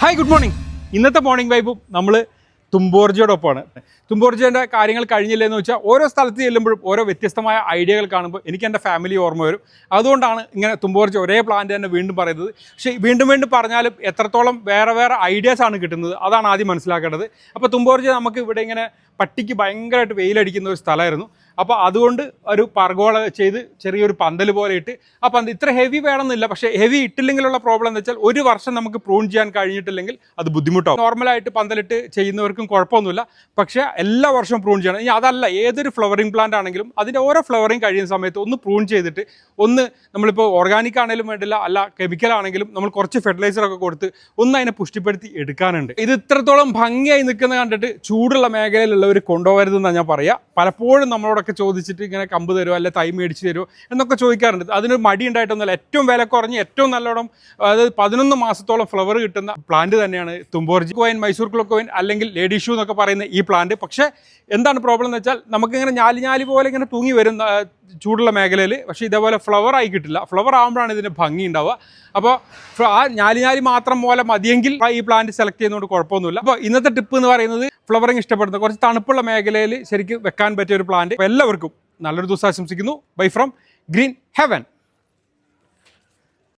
Hi good morning ഇന്നത്തെ morning വൈബും നമ്മൾ തുമ്പോർജിയോടൊപ്പമാണ് തുമ്പോർജിയുടെ കാര്യങ്ങൾ കഴിഞ്ഞില്ലെന്ന് വെച്ചാൽ ഓരോ സ്ഥലത്ത് ചെല്ലുമ്പോഴും ഓരോ വ്യത്യസ്തമായ ഐഡിയകൾ കാണുമ്പോൾ എനിക്ക് എന്റെ ഫാമിലി ഓർമ്മ വരും. അതുകൊണ്ടാണ് ഇങ്ങനെ തുമ്പോർജി ഒരേ പ്ലാന്റ് തന്നെ വീണ്ടും പറയുന്നത്. പക്ഷേ വീണ്ടും വീണ്ടും പറഞ്ഞാലും എത്രത്തോളം വേറെ വേറെ ഐഡിയാസ് ആണ് കിട്ടുന്നത് അതാണ് ആദ്യം മനസ്സിലാക്കേണ്ടത്. അപ്പോൾ തുമ്പോർജി നമുക്ക് ഇവിടെ ഇങ്ങനെ പട്ടിക്ക് ഭയങ്കരമായിട്ട് വെയിലടിക്കുന്ന ഒരു സ്ഥലമായിരുന്നു. അപ്പോൾ അതുകൊണ്ട് ഒരു പർഗോള ചെയ്ത് ചെറിയൊരു പന്തൽ പോലെ ഇട്ട് ആ പന്ത് ഇത്ര ഹെവി വേണമെന്നില്ല. പക്ഷേ ഹെവി ഇട്ടില്ലെങ്കിലുള്ള പ്രോബ്ലം എന്ന് വെച്ചാൽ ഒരു വർഷം നമുക്ക് പ്രൂൺ ചെയ്യാൻ കഴിഞ്ഞിട്ടില്ലെങ്കിൽ അത് ബുദ്ധിമുട്ടാവും. നോർമലായിട്ട് പന്തലിട്ട് ചെയ്യുന്നവർക്കും കുഴപ്പമൊന്നുമില്ല. പക്ഷേ എല്ലാ വർഷവും പ്രൂൺ ചെയ്യണം. ഇനി അതല്ല ഏതൊരു ഫ്ലവറിംഗ് പ്ലാന്റ് ആണെങ്കിലും അതിന്റെ ഓരോ ഫ്ലവറിംഗ് കഴിയുന്ന സമയത്ത് ഒന്ന് പ്രൂൺ ചെയ്തിട്ട് ഒന്ന് നമ്മളിപ്പോൾ ഓർഗാനിക് ആണെങ്കിലും വേണ്ടില്ല അല്ല കെമിക്കൽ ആണെങ്കിലും നമ്മൾ കുറച്ച് ഫെർട്ടിലൈസറൊക്കെ കൊടുത്ത് ഒന്ന് അതിനെ പുഷ്ടിപ്പെടുത്തി എടുക്കാനുണ്ട്. ഇത് ഇത്രത്തോളം ഭംഗിയായി നിൽക്കുന്ന കണ്ടിട്ട് ചൂടുള്ള മേഖലയിലുള്ളവർ കൊണ്ടുപോകരുതെന്നാണ് ഞാൻ പറയുക. പലപ്പോഴും നമ്മളോടൊക്കെ ചോദിച്ചിട്ട് ഇങ്ങനെ കമ്പ് തരുമോ അല്ലെ തൈ മേടിച്ച് തരുമോ എന്നൊക്കെ ചോദിക്കാറുണ്ട്. അതിനൊരു മടി ഉണ്ടായിട്ടൊന്നുമല്ല ഏറ്റവും വില കുറഞ്ഞ് ഏറ്റവും നല്ലോണം അതായത് പതിനൊന്ന് മാസത്തോളം ഫ്ലവർ കിട്ടുന്ന പ്ലാന്റ് തന്നെയാണ് തുമ്പോർജി കോയിൻ മൈസൂർ ക്ലോക്കോയിൻ അല്ലെങ്കിൽ ലേഡി ഷൂ എന്നൊക്കെ പറയുന്ന ഈ പ്ലാന്റ് പക്ഷേ എന്താണ് പ്രോബ്ലം എന്ന് വെച്ചാൽ നമുക്കിങ്ങനെ ഞാലി ഞാലി പോലെ ഇങ്ങനെ തൂങ്ങി വരുന്ന ചൂടുള്ള മേഖലയിൽ പക്ഷേ ഇതേപോലെ ഫ്ലവർ ആയി കിട്ടില്ല. ഫ്ലവർ ആകുമ്പോഴാണ് ഇതിന് ഭംഗി ഉണ്ടാവുക. അപ്പോൾ ആ ഞാലി ഞാലി മാത്രം പോലെ മതിയെങ്കിൽ ഈ പ്ലാന്റ് സെലക്ട് ചെയ്യുന്നതുകൊണ്ട് കുഴപ്പമൊന്നുമില്ല. അപ്പോൾ ഇന്നത്തെ ടിപ്പ് എന്ന് പറയുന്നത് ഫ്ലവറിങ് ഇഷ്ടപ്പെടുന്ന കുറച്ച് തണുപ്പുള്ള മേഖലയിൽ ശരിക്കും വെക്കാൻ പറ്റിയ ഒരു പ്ലാന്റ് എല്ലാവർക്കും നല്ലൊരു ദിവസം ആശംസിക്കുന്നു. Bye from green heaven